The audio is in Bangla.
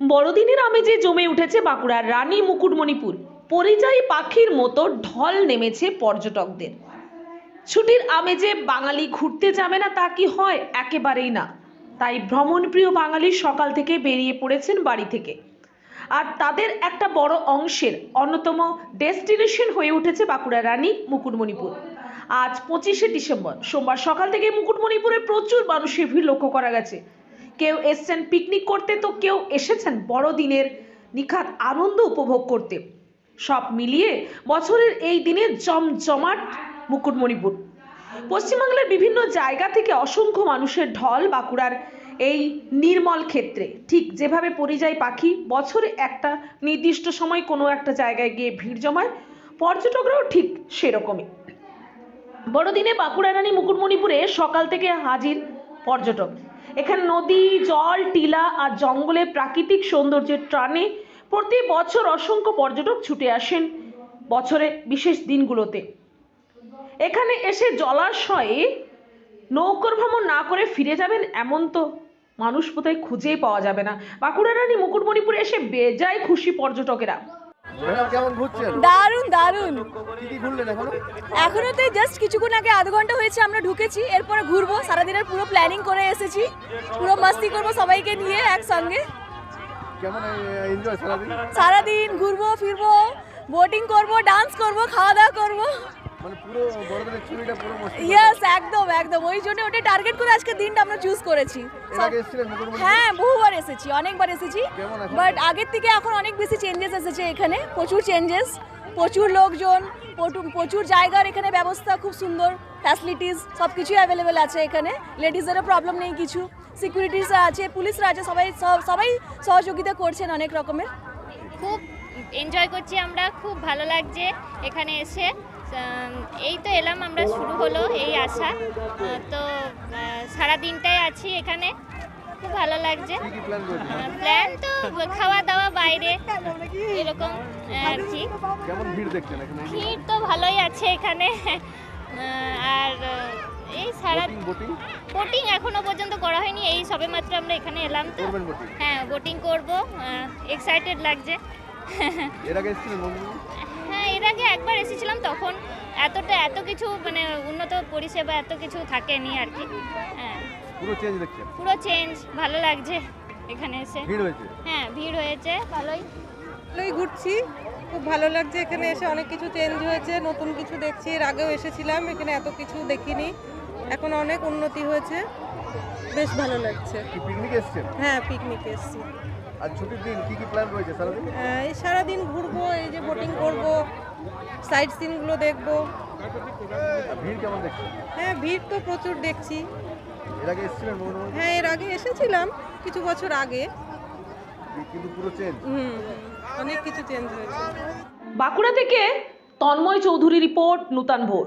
বড়দিনের আমেজে জমে উঠেছে বাঁকুড়ার রানী মুকুটমণিপুর। পরিযায়ী পাখির মতো ঢল নেমেছে পর্যটকদের। ছুটির আমেজে বাঙালি ঘুরতে যাবে না তা কি হয়? একেবারেই না। তাই ভ্রমণপ্রিয় বাঙালি সকাল থেকে বেরিয়ে পড়েছেন বাড়ি থেকে। আর তাদের একটা বড় অংশের অন্যতম ডেস্টিনেশন হয়ে উঠেছে বাঁকুড়া রানী মুকুটমণিপুর। আজ পঁচিশে ডিসেম্বর। সোমবার সকাল থেকে মুকুটমণিপুরে প্রচুর মানুষের ভিড় লক্ষ্য করা গেছে। কেউ এসছেন পিকনিক করতে, তো কেউ এসেছেন বড়দিনের নিখাত আনন্দ উপভোগ করতে। সব মিলিয়ে বছরের এই দিনে জমজমাট মুকুটমণিপুর। পশ্চিমবাংলার বিভিন্ন জায়গা থেকে অসংখ্য মানুষের ঢল বাঁকুড়ার এই নির্মল ক্ষেত্রে। ঠিক যেভাবে পরিযায়ী পাখি বছরে একটা নির্দিষ্ট সময় কোনো একটা জায়গায় গিয়ে ভিড় জমায়, পর্যটকরাও ঠিক সেরকমই। বড়দিনে বাঁকুড়া রানী মুকুটমণিপুরে সকাল থেকে হাজির পর্যটক। এখানে নদী, জল, টিলা আর জঙ্গলে প্রাকৃতিক সৌন্দর্যের টানে প্রতি বছর অসংখ্য পর্যটক ছুটে আসেন বছরে বিশেষ দিনগুলোতে। এখানে এসে জলাশয়ে নৌকর ভ্রমণ না করে ফিরে যাবেন এমন তো মানুষ বোধহয় খুঁজেই পাওয়া যাবে না। বাঁকুড়া রানী মুকুটমণিপুরে এসে বেজায় খুশি পর্যটকেরা। এখনও? তো জাস্ট কিছুক্ষণ আগে আধ ঘণ্টা হয়েছে আমরা ঢুকেছি এরপরে ঘুরবো। সারাদিনের পুরো প্ল্যানিং করে এসেছি। পুরো মাস্তি করব সবাইকে নিয়ে একসঙ্গে। সারাদিন? ঘুরবো ফিরবো বোটিং করব ডান্স করব খাওয়া দাওয়া করব। মানে ইয়েস একদম একদম। ওই জন্য ওটা টার্গেট করে আজকে দিনটা আমরা চুজ করেছি। হ্যাঁ বহুবার এসেছি অনেকবার এসেছি। বাট আগের থেকে এখন অনেক বেশি চেঞ্জেস এসেছে এখানে প্রচুর চেঞ্জেস প্রচুর লোকজন প্রচুর- জায়গার এখানে ব্যবস্থা খুব সুন্দর। ফ্যাসিলিটিস সব কিছুই অ্যাভেলেবেল আছে এখানে। লেডিসদেরও প্রবলেম নেই কিছু। সিকিউরিটিসরা আছে পুলিশরা আছে সবাই সব- সবাই সহযোগিতা করছেন অনেক রকমের। খুব এনজয় করছি আমরা খুব ভালো লাগছে এখানে এসে। এই তো এলাম আমরা শুরু হলো এই আসা তো সারা দিনটাই আছি এখানে। খুব ভালো লাগছে। প্ল্যান তো খাওয়া দাওয়া বাইরে এরকম আর কি ভিড় তো ভালোই আছে এখানে। আর এই সারা বোটিং এখনও পর্যন্ত করা হয়নি। এই সবে মাত্র আমরা এখানে এলাম তো। হ্যাঁ বোটিং করব। এক্সাইটেড লাগছে। এর আগে এর আগে একবার এসেছিলাম তখন এতটা এত কিছু মানে উন্নত পরিষেবা এত কিছু থাকেনি আর কি। হ্যাঁ। পুরো চেঞ্জ দেখছেন পুরো চেঞ্জ ভালো লাগছে এখানে এসে। ভিড় হয়েছে? হ্যাঁ ভিড় হয়েছে ভালোই। ভালোই ঘুরছি খুব ভালো লাগছে এখানে এসে অনেক কিছু চেঞ্জ হয়েছে নতুন কিছু দেখছি এর আগেও এসেছিলাম এখানে এত কিছু দেখিনি এখন অনেক উন্নতি হয়েছে বেশ ভালো লাগছে। পিকনিক এসেছেন? হ্যাঁ পিকনিকে এসেছি। আর ছুটির দিন কি কি প্ল্যান রয়েছে সারাদিন? এই সারাদিন ঘুরবো এই যে সাইড সিনগুলো দেখব। হ্যাঁ ভিড় তো প্রচুর দেখছি। হ্যাঁ? এর আগে এসেছিলাম কিছু বছর আগে। কিন্তু পুরো চেঞ্জ হুম অনেক কিছু চেঞ্জ হয়েছে। বাঁকুড়া থেকে তন্ময় চৌধুরী রিপোর্ট নূতন ভোর।